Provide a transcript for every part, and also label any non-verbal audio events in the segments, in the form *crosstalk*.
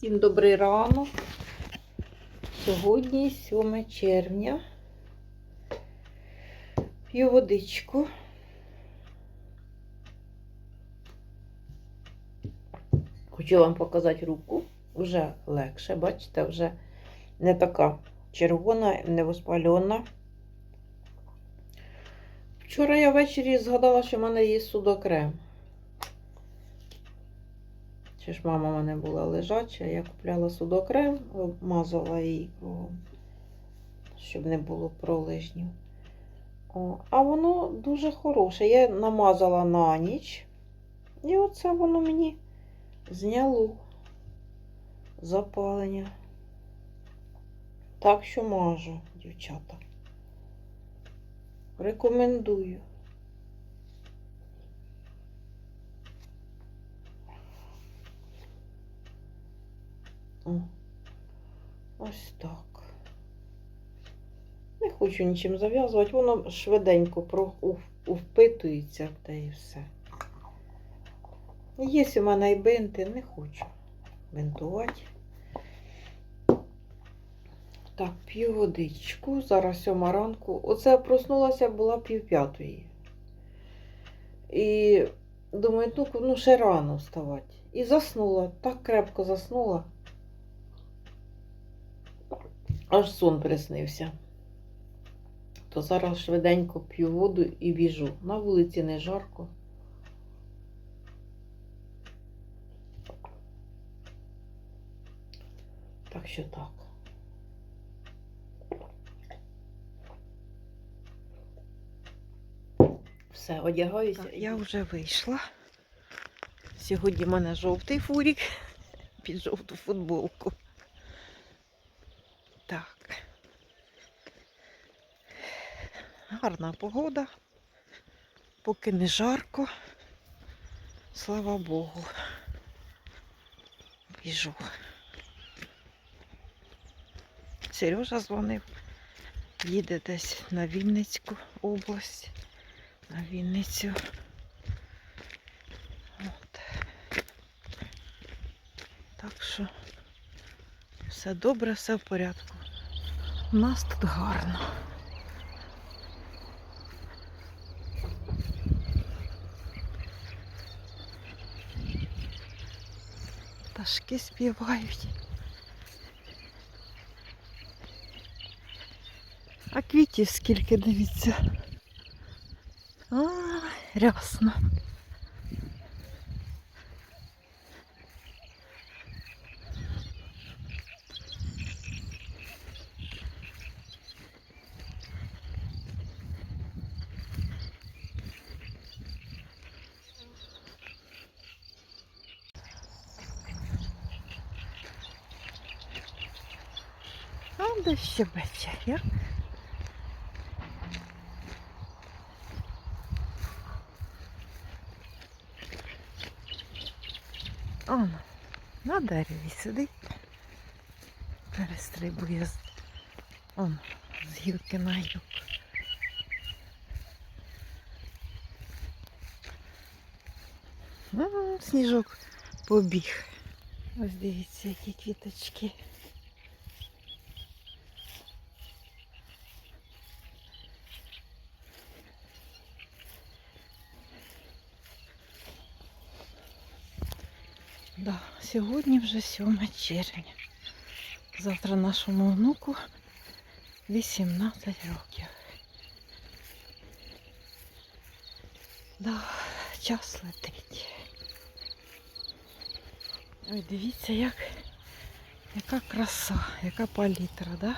Всім добрий ранок. Сьогодні 7 червня. П'ю водичку. Хочу вам показати руку. Вже легше, бачите, вже не така червона, не воспальона. Вчора я ввечері згадала, що в мене є судокрем. Чи ж мама в мене була лежача, я купляла судокрем, обмазала її кругом, щоб не було пролежнів. А воно дуже хороше. Я намазала на ніч. І оце воно мені зняло запалення. Так що мажу, дівчата. Рекомендую. О, ось так. Не хочу нічим зав'язувати, воно швиденько впитується та і все. Є у мене і бинти, не хочу бинтувати. Так, п'ю водичку. Зараз сьома ранку. Оце проснулася, була пів п'ятої. І думаю, ну, ну ще рано вставати. І заснула, так крепко заснула. Аж сон приснився. То зараз швиденько п'ю воду і біжу. На вулиці не жарко. Так що так. Все, одягаюся. Так, я вже вийшла. Сьогодні в мене жовтий фурік під жовту футболку. Так. Гарна погода. Поки не жарко. Слава Богу. Біжу. Сережа дзвонив. Їде десь на Вінницьку область. На Вінницю. От. Так що все добре, все в порядку. У нас тут гарно. Пташки співають. А квітів скільки дивіться. А, рясно. А де ще вечеря? Он на дереві сидить. Перестрибує з, он, з гілки на. М, Сніжок побіг. Ось дивіться, які квіточки. Да, сьогодні вже 7 червня. Завтра нашому внуку 18 років. Да, час летить. Ой, дивіться, як, яка краса, яка палітра, да?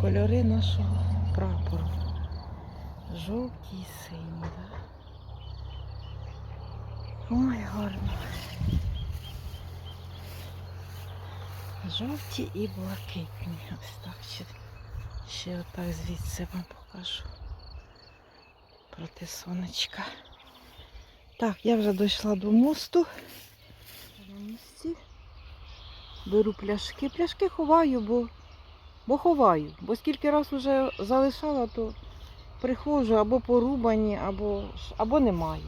Кольори нашого прапору. Жовті і сині, да? Ой, гарно. Жовті і блакитні. Ось так ще, ще отак звідси вам покажу. Проти сонечка. Так, я вже дійшла до мосту. На місці. Беру пляшки. Пляшки ховаю, бо, бо ховаю. Бо скільки раз вже залишала, то приходжу або порубані, або, або немає.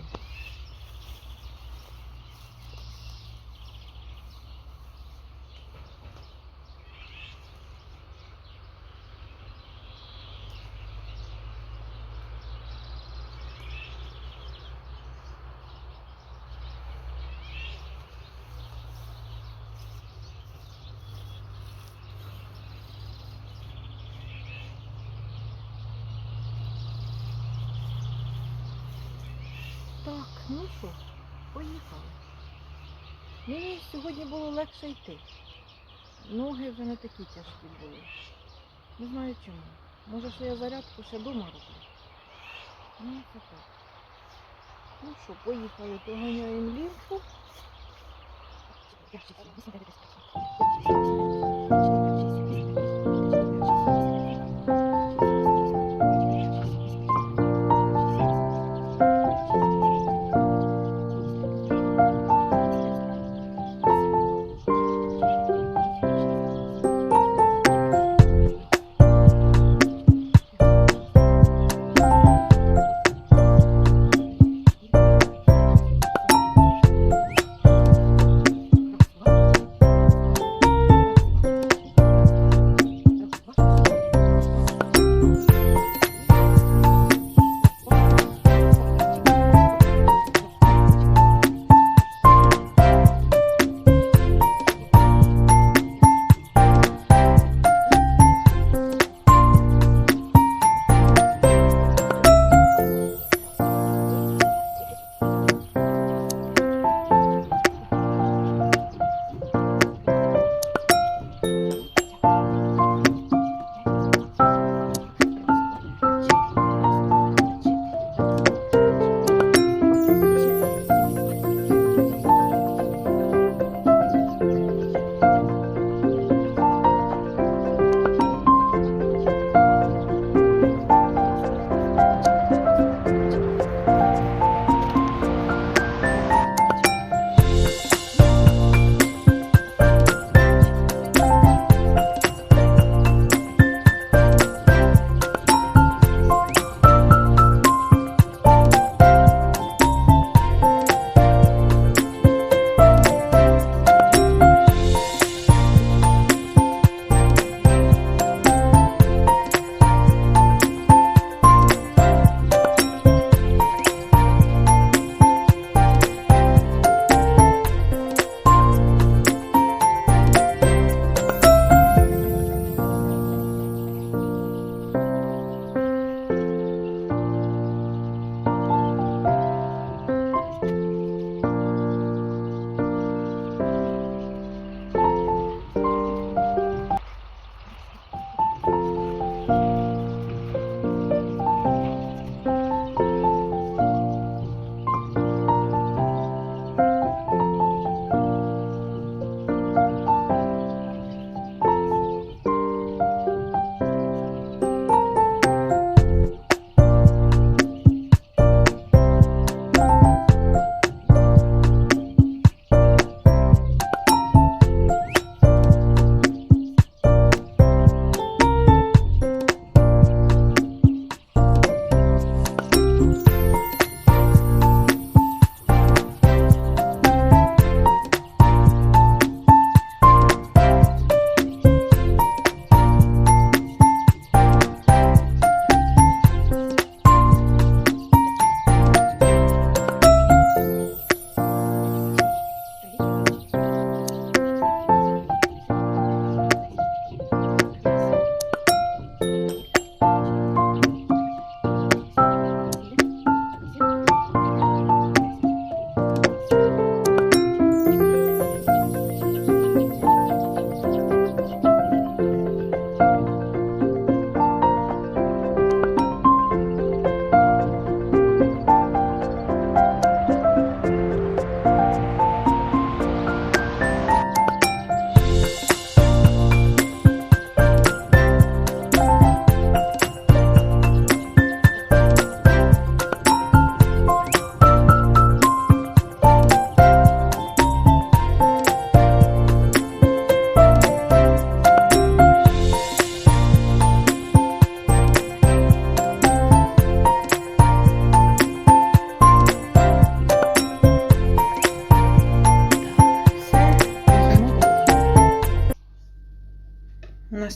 Ну що, поїхали. Мені сьогодні було легше йти. Ноги вже не такі тяжкі були. Не знаю чому. Може, що я зарядку ще дома роблю. Ну, це так. Ну що, поїхали, поганяємо лінку.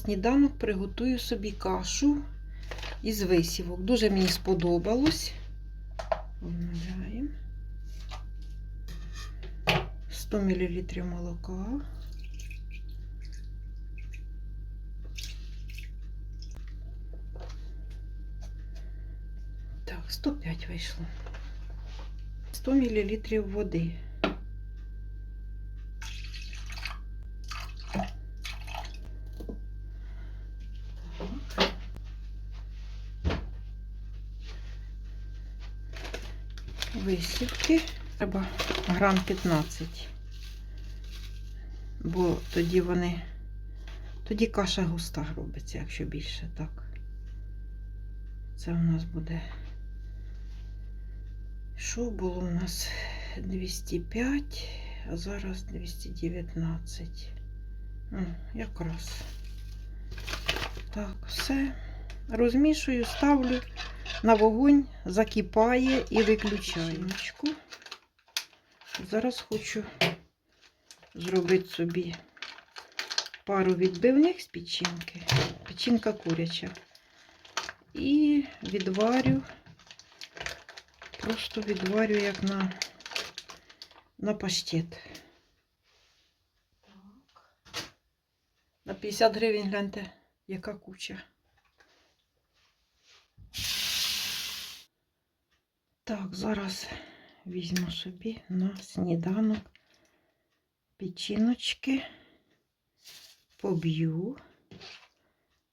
Сніданок приготую собі кашу із висівок. Дуже мені сподобалось. Обновляємо. 100 мл молока. Так, 105 вийшло. 100 мл води. Висівки треба грам 15. Бо тоді вони, тоді каша густа робиться, якщо більше так. Це у нас буде. Що було у нас 205, а зараз 219. М, Якраз. Так, все. Розмішую, ставлю на вогонь, закипає і виключаю. Зараз хочу зробити собі пару відбивних з печінки. Печінка куряча. І відварю, просто відварю як на, на паштет. На 50 гривень гляньте, яка куча. Так, зараз візьму собі на сніданок печіночки, поб'ю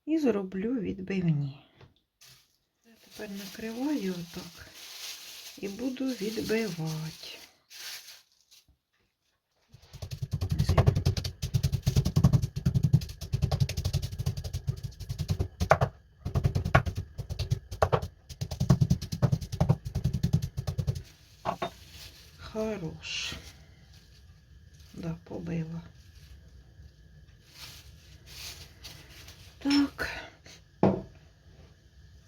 і зроблю відбивні. Я тепер накриваю отак і буду відбивати. Хорош. Да, побила. Так.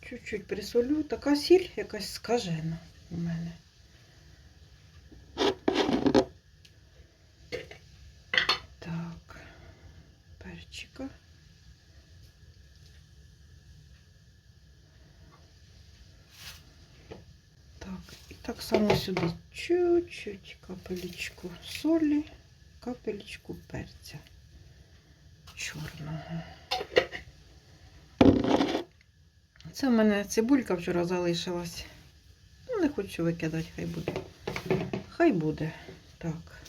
Чуть-чуть присолю. Така сіль якась скажена у мене. Так, перчика. Так, і сюди чуть-чуть капелечку солі, капелечку перця чорного. Це в мене цибулька вчора залишилась. Ну, не хочу викидати, хай буде. Хай буде. Так.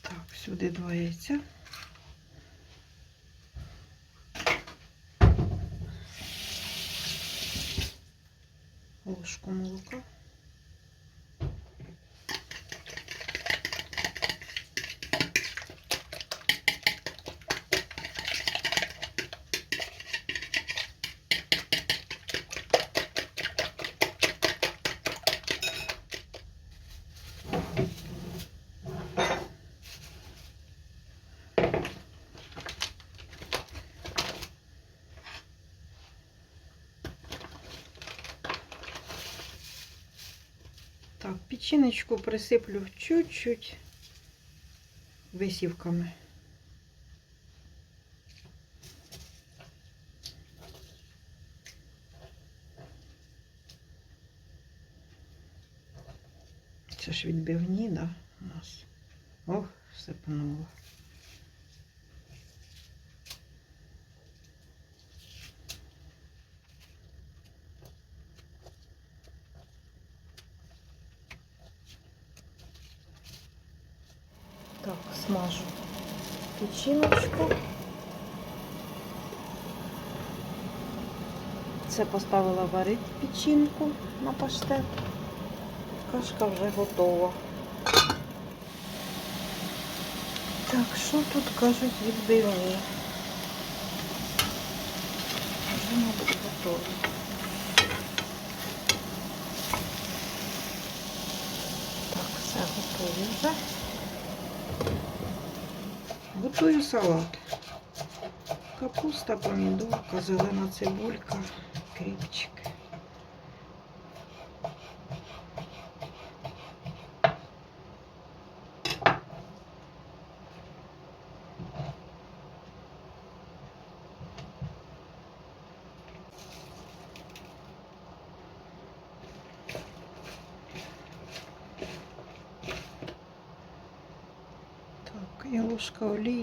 Так, сюди два яйця. Ложку молока. Так, печіночку присиплю чуть-чуть висівками. Це ж відбивні, да, у нас. Ох, сипнуло. Так, смажу печіночку. Це поставила варити печінку на паштет. Кашка вже готова. Так, що тут кажуть відбивні? Вже, мабуть, готові. Готую салат. Капуста, помідорка, зелена цибулька, кріпчик. Так, і ложка олії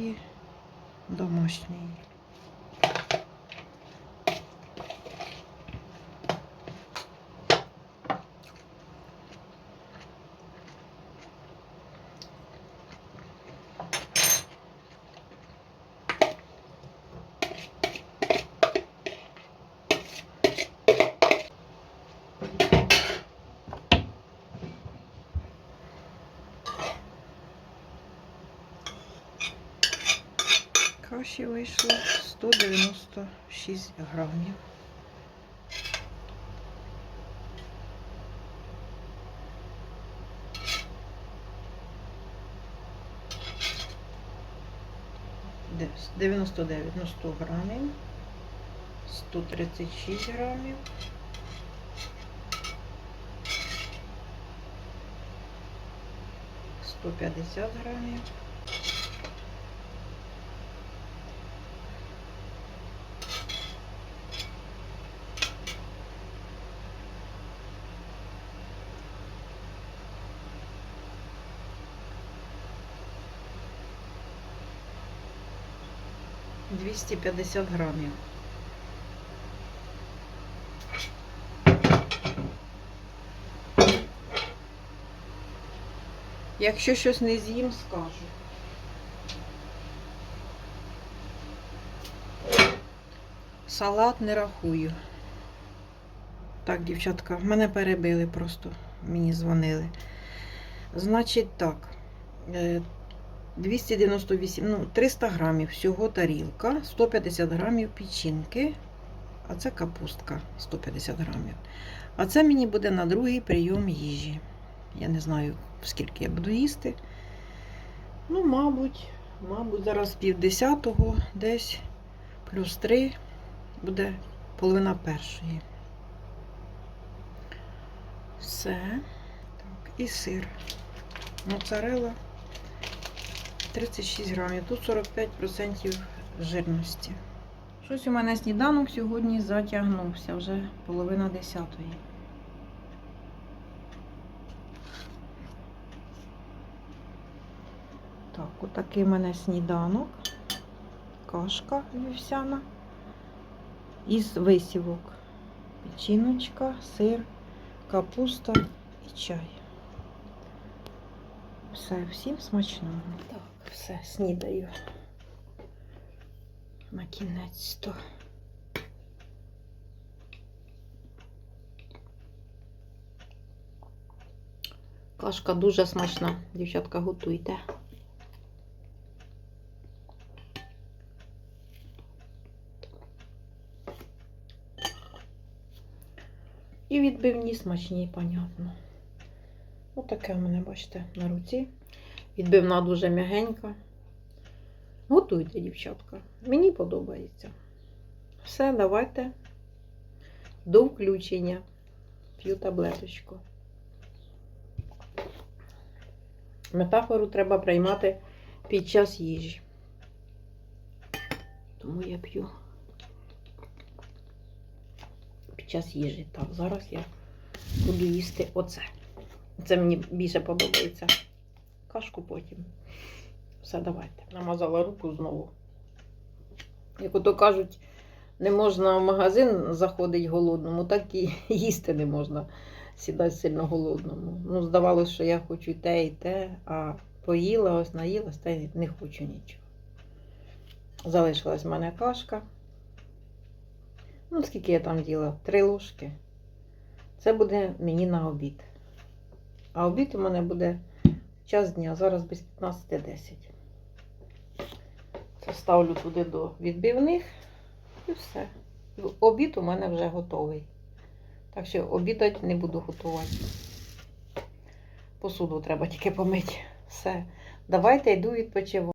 Каші вийшло 196 грамів. 99 на 100 грамів, 136 грамів. Сто п'ятдесят грамів. Двісті п'ятдесят грамів. Якщо щось не з'їм, скажу. Салат не рахую. Так, дівчатка, мене перебили просто. Мені дзвонили. Значить так. Е, 298, ну, 300 грамів всього тарілка, 150 грамів печінки, а це капустка 150 грамів. А це мені буде на другий прийом їжі. Я не знаю, скільки я буду їсти. Ну, мабуть, мабуть, зараз півдесятого десь плюс 3 буде половина першої. Все. Так, і сир. Моцарелла 36 грамів. Тут 45% жирності. Щось у мене сніданок сьогодні затягнувся вже половина десятої. Так, отакий у мене сніданок. Кашка вівсяна. Із висівок. Печіночка, сир, капуста і чай. Все, всім смачного. Так, все, снідаю. На кінець то. Кашка дуже смачна. Дівчатка, готуйте. І відбивні смачні, понятно. Отаке в мене, бачите, на руці. Відбивна дуже м'ягенька. Готуйте, дівчатка. Мені подобається. Все, давайте до включення. П'ю таблеточку. Метафору треба приймати під час їжі. Тому я п'ю під час їжі. Так, зараз я буду їсти оце. Це мені більше подобається. Кашку потім. Все, давайте. Намазала руку знову. Як ото кажуть, не можна в магазин заходити голодному, так і *laughs* їсти не можна сідати сильно голодному. Ну, здавалося, що я хочу те, і те, а поїла, ось наїлась, та й не хочу нічого. Залишилась в мене кашка. Ну, скільки я там діла? Три ложки. Це буде мені на обід. А обід у мене буде час дня, зараз без 15.10. Це ставлю туди до відбивних і все. Обід у мене вже готовий. Так що обідати не буду готувати. Посуду треба тільки помити. Все. Давайте йду відпочивати.